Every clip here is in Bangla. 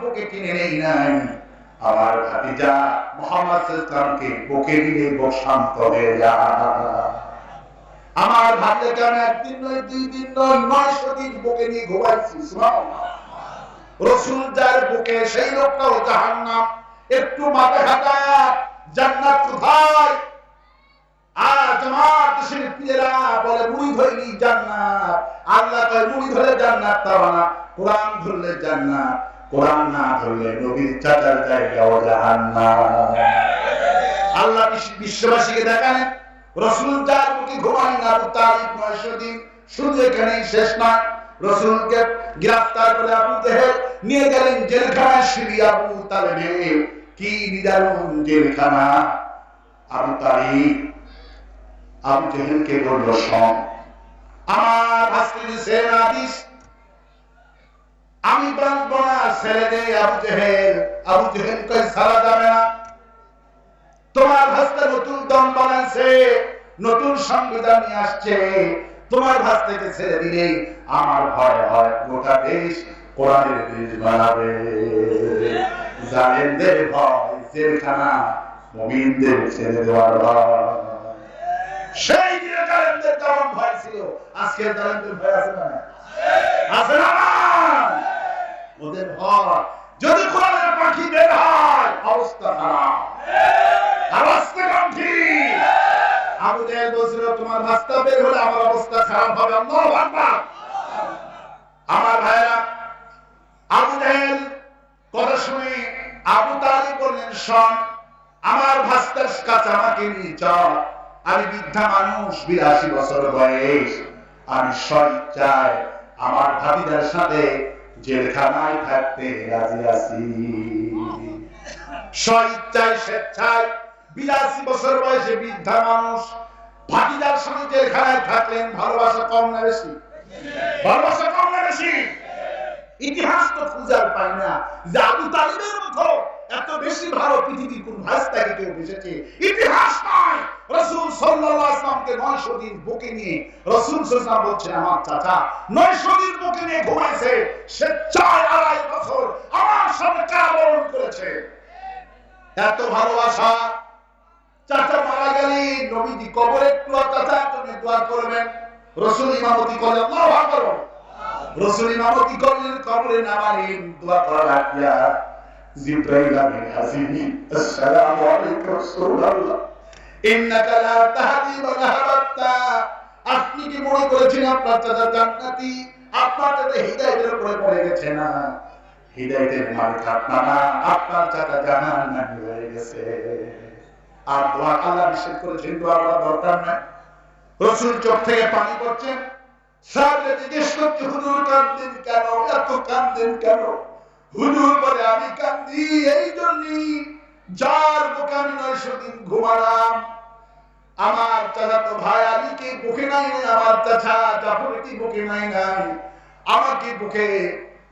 বুকে টেনে নেই নাই। আমার ভাতিজা মোহাম্মদ ইসলামকে বুকে নিলে বুক শান্ত হয়ে যায়। আমার আমি একদিন নয়, দুই দিন নয়, নয়শো দিন বুকে নিয়ে ঘুমাইছি। রসুল যার বুকে সেই লোকটাও জাহান্নাম। একটু মাথা খাটা জান্নাত কোথায়? আর দেশের পীরেরা বলে, মুড়ি ধরলি জান্নাত। আল্লাহ কয়, মুড়ি ধরে জান্নাত কোরআন ধরলে জান্নাত। কোরআন না ধরলে নবীর চাচার জায়গাও জাহান্নাম। আল্লাহ বিশ্ববাসীকে রসুল মুখে ঘুমাই না নয়শো দিন। শুধু এখানেই শেষ রসুলকে গ্রেফতার করে আবু জেহেল নিয়ে গেলেন জেলখানায় শিবি আবু তালেবে। কি নিদারুণ জেলখানা। আবু তালিব, আবু জেহেলকে বলল, শোন, আমার ভাস্তি আমি বাঁচবো না ছেড়ে দে আবু জেহেল আবু জেহেল কই সারা যাবে না। তোমার ভাস্তে নতুন দম বানাচ্ছে নতুন সংবিধান নিয়ে আসছে। তোমার ভাস্তেকে ছেড়ে দিলে আমার ভয় হয়, গোটা দেশ কোরআনের দেশ বানাবে। জালেমদের ভয়, জেলখানা, মুমিনদের ছেড়ে দেওয়ার ভয়। সেই দিনে জালেমদের কেমন ভয় ছিল। আজকে জালেমদের ভয় আছে না আছে না ওদের ভয় যদি কোরআনের পাখি বের হয় অবস্থা খারাপ। অবস্থা গম্ভীর আবু জাহেল বলছিল তোমার রাস্তা বের হলে আমার অবস্থা খারাপ হবে আল্লাহু আকবার। আমার ভাইরা আবু জাহেল কথা শুনে আবু তালিব বললেন শোন আমার ভাস্তার কাছে আমাকে নিয়ে চল। আমি বৃদ্ধা মানুষ বিরাশি বছর বয়স। আমি স্বইচ্ছায় আমার ভাবিদার সাথে জেলখানায় থাকতে রাজি আছি। স্বইচ্ছায় স্বেচ্ছায় বিরাশি বছর বয়সে বৃদ্ধা মানুষ ভাতিদার সঙ্গে জেলখানায় থাকলেন, ভালোবাসা কম না বেশি? ভালোবাসা কম না বেশি? ইতিহাস তো খুঁজার পাই না যে আবু মতো এত বেশি ভালো পৃথিবীর কোন ভাস্তাকে কেউ এসেছে ইতিহাস নয় রসুল সাল্লাল্লাহু আলাইহি ওয়াসাল্লামকে 900 দিন বুকে নিয়ে, রসুল সাল্লাল্লাহু বলছেন, আমার চাচা 900 দিন বুকে নিয়ে ঘুমাইছে, সে চার আড়াই বছর আমার সামনে কারাবরণ করেছে? এত ভালোবাসা। চাচা মারা গেলে নবীজি কবরে একটু চাচার জন্য দোয়া করবেন। রসুল ইমামতি করলেন আল্লাহু আকবার। রসুল ইমামতি করলেন, কবরে নামালেন, দোয়া করা রাখিয়া জিব্রাইল আমিন আসসালামু আলাইকুম রাসূলুল্লাহ। ইন্নাকা লা তাহদি আপনি কি মনে করেছেন আপনার চাচা জান্নাতি? আপনার চাচা উপরে পড়ে গেছে না? আপনার আপনার চাচা হয়ে গেছে। আর দোয়া আল্লাহ নিষেধ করেছেন, দোয়া করার দরকার নাই। রসুল চোখ থেকে পানি পড়ছেন সাহেবরা জিজ্ঞেস করছে, হুজুর কেন? এত কান্দেন কেন? হুজুর বলে, আমি কান্দি এই জন্যই যার বুকে আমি নয়শো দিন ঘুমালাম। আমার ভাই আলীকে বুকে নাই নাই আমার চাচা জাফরকে বুকে নাই নাই। আমাকে বুকে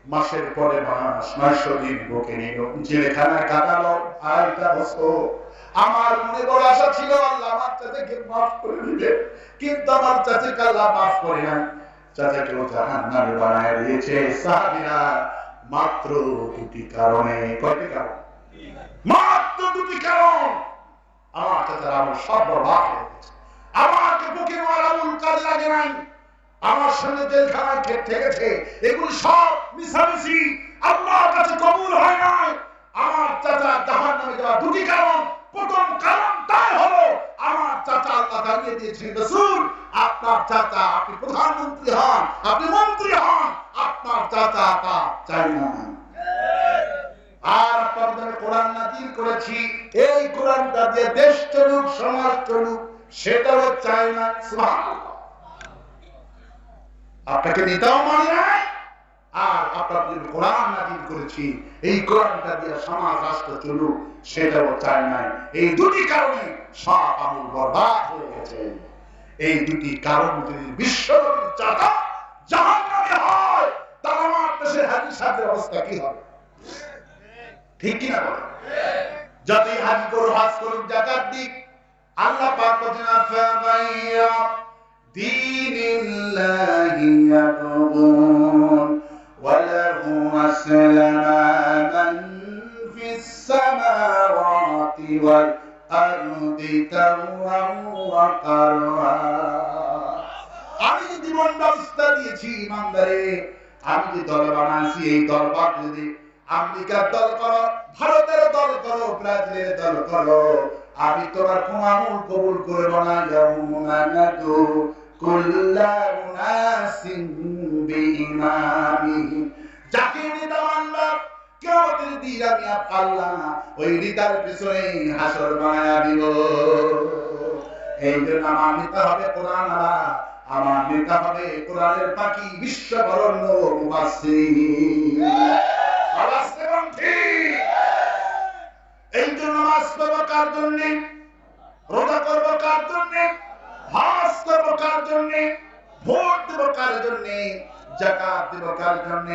মাসের পরে মাস বুকে নিল। আমার মনে বড় আশা ছিল, আল্লাহ আমার চাচাকে মাফ করে দিবে। কিন্তু আমার চাচাকে আল্লাহ মাফ করে নাই। বানায় দিয়েছে। মাত্র দুটি কারণে। কয়টি কারণ? মাত্র দুটি কারণ। আমার সব বরবাদ হয়ে নাই। আমার চাচা জাহান দুটি কারণ। প্রথম কারণ তাই হলো, আমার চাচা আল্লাহ জানিয়ে দিয়েছেন আপনার চাচা আপনি প্রধানমন্ত্রী হন, আপনি মন্ত্রী হন। আপনার চাচা তা চাই না। আর জন্য কোরআন নাজিল করেছি, এই কোরআনটা দিয়ে দেশ চলুক, সমাজ চলুক সেটাও চাই না আপনাকে নেতাও মানে নাই, আর জন্য কোরআন নাজিল করেছি, এই কোরআনটা দিয়ে সমাজ রাষ্ট্র চলুক, সেটাও চাই নাই এই দুটি কারণে সব আমল বরবাদ হয়ে গেছে। এই দুটি কারণ যদি বিশ্বনবীর চাচা জাহান হয়, তাহলে আমার দেশের হাজির সাহেবের অবস্থা কি হবে? ঠিক কিনা বলে? যতই হাজ করুক হাজ করুক জাকাত দিক, আল্লাহ পাক বলেন আফাবাইয়া দীনিল্লাহি ইয়াবগুন ওয়ালাহু আসলামা মান ফিস সামাওয়াতি ওয়াল আরদি তাওয়াম ওয়া কারহা আমি যে জীবন ব্যবস্থা দিয়েছি, ইমানদারে, আমি যে দল বানাইছি, এই দল যদি আমেরিকার দল করো, ভারতের দল করো, ব্রাজিলের দল করো। আমি তোমার কোন কবুল করব না ইয়াউমানাদু কুল্লা উনাসিন যাকে নেতা দিন আমি ওই নেতার পেছনে হাসর বানায়া দিব। এই জন্য আমার নেতা হবে কোরআন আমার নেতা হবে কোরআনের পাখি বিশ্ব বরণ্য মুফাসসির আওয়াজ দেবেন ঠিক এই জন্য নামাজ পড়ব কার জন্য? রোজা করব কার জন্য? হজ করব কার জন্য? ভোট দেব কার জন্য? জাকাত দেব কার জন্য?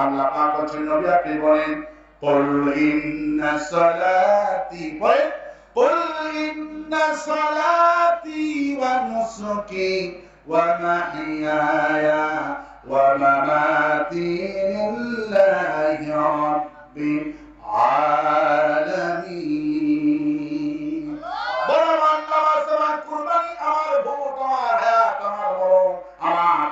আল্লাহ পাক বলেন নবী আপনি বলেন, কুল ইন্না সালাতি বলে কুল ইন্না সালাতি ওয়া নুসুকি ওয়া মাহিয়ায়া ওয়া মামাতি লিল্লাহি রাব্বিল আলামিন.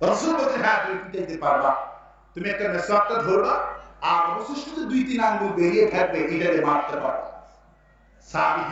রাসূল বলছেন হ্যাঁ তুমি পিটাইতে পারবা। তুমি একটা মেসাকটা ধরবা আর অবশিষ্ট দুই, তিন আঙ্গুল বেরিয়ে থাকবে এটাকে মারতে পারবা। সাহাবী